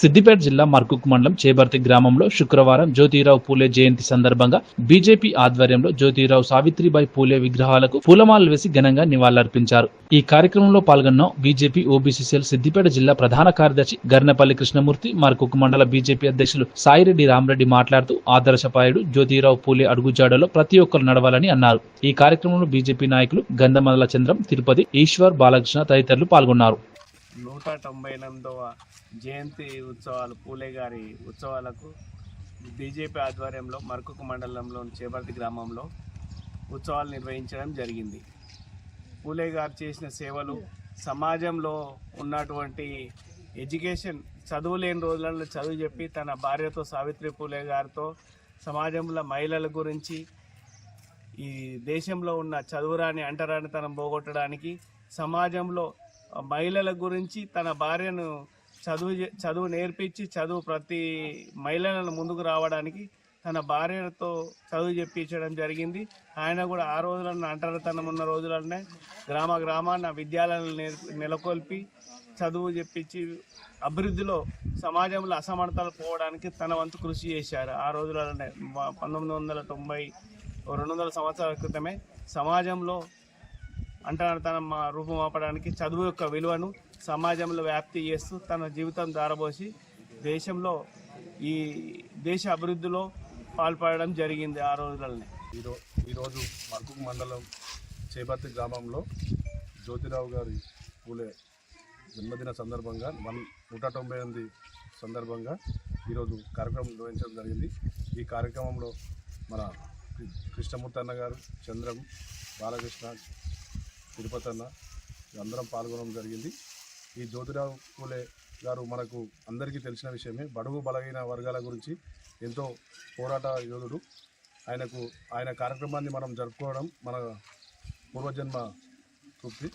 సిద్దిపేట జిల్లా మర్కుక్ మండలం చేబర్తి గ్రామంలో శుక్రవారం జ్యోతిరావు పూలే జయంతి సందర్భంగా బీజేపీ ఆధ్వర్యంలో జ్యోతిరావు సావిత్రిబాయి పూలే విగ్రహాలకు పూలమాలలు వేసి ఘనంగా నివాళులర్పించారు. ఈ కార్యక్రమంలో పాల్గొన్న బీజేపీ ఓబీసీ సెల్ సిద్దిపేట జిల్లా ప్రధాన కార్యదర్శి గర్నపల్లి కృష్ణమూర్తి మర్కుక్ మండల బీజేపీ అధ్యక్షులు సాయిరెడ్డి రామరెడ్డి మాట్లాడుతూ ఆదర్శపాయుడు జ్యోతిరావు పూలే అడుగుజాడలో ప్రతి ఒక్కరు నడవాలని అన్నారు. ఈ కార్యక్రమంలో బీజేపీ నాయకులు గంధమల్ల చంద్రం తిరుపతి ఈశ్వర్ బాలకృష్ణ తదితరులు పాల్గొన్నారు. నూట తొంభై ఎనిమిదవ జయంతి ఉత్సవాలు పూలే గారి ఉత్సవాలకు బీజేపీ ఆధ్వర్యంలో మరకుక మండలంలోని చేపర్తి గ్రామంలో ఉత్సవాలు నిర్వహించడం జరిగింది. పూలే గారు చేసిన సేవలు సమాజంలో ఉన్నటువంటి ఎడ్యుకేషన్ చదువు లేని రోజులలో చదువు చెప్పి తన భార్యతో సావిత్రి పూలే గారితో సమాజంలో మహిళల గురించి ఈ దేశంలో ఉన్న చదువురాని అంటరానితనం పోగొట్టడానికి సమాజంలో మహిళల గురించి తన భార్యను చదువు చదువు నేర్పించి చదువు ప్రతి మహిళలను ముందుకు రావడానికి తన భార్యతో చదువు చెప్పించడం జరిగింది. ఆయన కూడా ఆ రోజులన్న అంటరానితనం ఉన్న రోజులనే గ్రామ గ్రామాన విద్యాలయాలను నేర్పి నెలకొల్పి చదువు చెప్పించి అభివృద్ధిలో సమాజంలో అసమర్థాలు పోవడానికి తన వంతు కృషి చేశారు. ఆ రోజులలోనే పంతొమ్మిది వందల తొంభై రెండు వందల సంవత్సరాల క్రితమే సమాజంలో అంటరానితనం మా ఆపడానికి చదువు యొక్క విలువను సమాజంలో వ్యాప్తి చేస్తూ తన జీవితం దారబోసి దేశంలో ఈ దేశ అభివృద్ధిలో పాల్పడడం జరిగింది ఆ రోజులనే. ఈరో ఈరోజు మర్కుక్ మండలం చేపత్తి గ్రామంలో జ్యోతిరావు గారి పూలే జన్మదిన సందర్భంగా వన్ నూట తొంభై ఎనిమిది సందర్భంగా ఈరోజు కార్యక్రమం నిర్వహించడం జరిగింది. ఈ కార్యక్రమంలో మన కృష్ణమూర్తి అన్న గారు చంద్రం బాలకృష్ణ తిరుపతి అన్న అందరం పాల్గొనడం జరిగింది. ఈ జ్యోతిరావు పూలే గారు మనకు అందరికీ తెలిసిన విషయమే. బడుగు బలహీన వర్గాల గురించి ఎంతో పోరాట యోధుడు. ఆయనకు ఆయన కార్యక్రమాన్ని మనం జరుపుకోవడం మన పూర్వజన్మ తృప్తి.